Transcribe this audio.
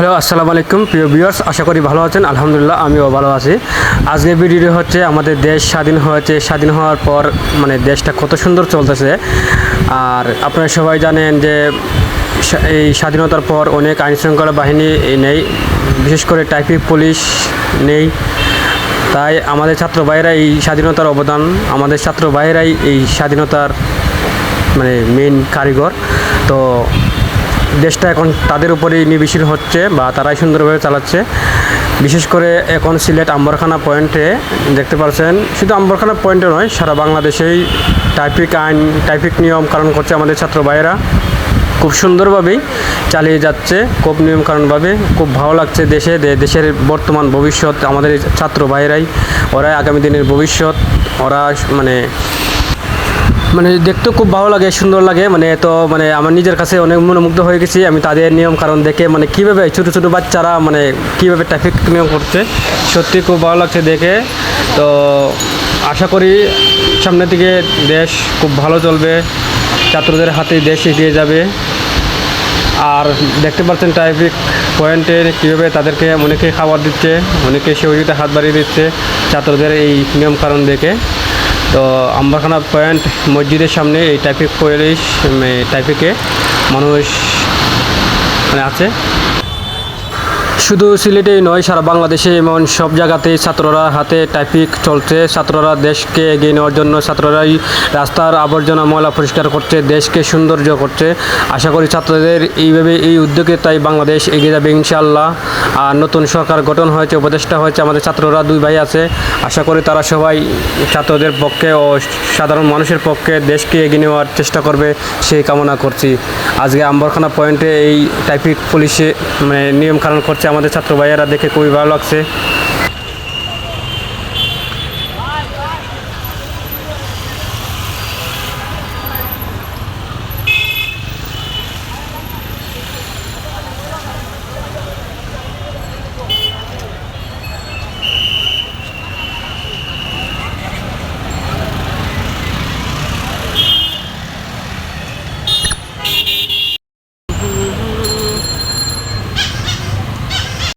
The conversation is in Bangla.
হ্যালো, আসসালামু আলাইকুম, প্রিয় ভিউয়ার্স আশা করি ভালো আছেন। আলহামদুলিল্লাহ, আমিও ভালো আছি। আজকের ভিডিওটি হচ্ছে আমাদের দেশ স্বাধীন হয়েছে। স্বাধীন হওয়ার পর মানে দেশটা কত সুন্দর চলতেছে। আর আপনারা সবাই জানেন যে এই স্বাধীনতার পর অনেক আইনশৃঙ্খলা বাহিনী এই নেই। বিশেষ করে ট্রাফিক পুলিশ নেই। তাই আমাদের ছাত্র ভাইয়েরা এই স্বাধীনতার অবদান, আমাদের ছাত্র ভাইয়েরাই এই স্বাধীনতার মানে মেইন কারিগর। তো দেশটা এখন তাদের উপরেই নির্ভরশীল হচ্ছে বা তারাই সুন্দরভাবে চালাচ্ছে। বিশেষ করে এখন সিলেট আম্বরখানা পয়েন্টে দেখতে পাচ্ছেন, শুধু আম্বরখানা পয়েন্টে নয়, সারা বাংলাদেশেই ট্রাফিক আইন ট্রাফিক নিয়ম কারণ করছে আমাদের ছাত্র ভাইয়েরা। খুব সুন্দরভাবেই চালিয়ে যাচ্ছে, খুব নিয়মকানুনভাবে খুব ভালো লাগছে দেশে দেশের বর্তমান ভবিষ্যৎ আমাদের ছাত্র ভাইয়েরাই, ওরাই আগামী দিনের ভবিষ্যৎ, ওরা মানে মানে দেখতেও খুব ভালো লাগে, সুন্দর লাগে। মানে তো মানে আমার নিজের কাছে অনেক মনোমুগ্ধ হয়ে গেছি। আমি তাদের নিয়ম কারণ দেখে মানে কীভাবে ছোটো ছোটো বাচ্চারা মানে কীভাবে ট্রাফিক নিয়ম করছে, সত্যি খুব ভালো লাগছে দেখে। তো আশা করি সামনের দিকে দেশ খুব ভালো চলবে, ছাত্রদের হাতে দেশ এগিয়ে যাবে। আর দেখতে পাচ্ছেন ট্রাফিক পয়েন্টে কীভাবে তাদেরকে অনেকে খাবার দিচ্ছে, অনেকে সহযোগিতা হাত বাড়িয়ে দিচ্ছে ছাত্রদের এই নিয়ম কারণ দেখে। তো আম্বাখানা পয়েন্ট মসজিদের সামনে এই ট্রাফিক পুলিশ ট্রাফিকে মানুষ মানে আছে। শুধু সিলেটেই নয়, সারা বাংলাদেশে এমন সব জায়গাতেই ছাত্ররা হাতে ট্রাফিক চলছে। ছাত্ররা দেশকে এগিয়ে নেওয়ার জন্য ছাত্ররাই রাস্তার আবর্জনা ময়লা পরিষ্কার করছে, দেশকে সৌন্দর্য করছে। আশা করি ছাত্রদের এইভাবে এই উদ্যোগে তাই বাংলাদেশ এগিয়ে যাবে ইনশাআল্লাহ। আর নতুন সরকার গঠন হয়েছে, উপদেষ্টা হয়েছে, আমাদের ছাত্ররা দুই ভাই আছে। আশা করি তারা সবাই ছাত্রদের পক্ষে ও সাধারণ মানুষের পক্ষে দেশকে এগিয়ে নেওয়ার চেষ্টা করবে, সেই কামনা করছি। আজকে আম্বরখানা পয়েন্টে এই ট্রাফিক পুলিশে মানে নিয়মকানুন করছে আমাদের ছাত্র ভাইয়েরা দেখে খুবই ভালো লাগছে।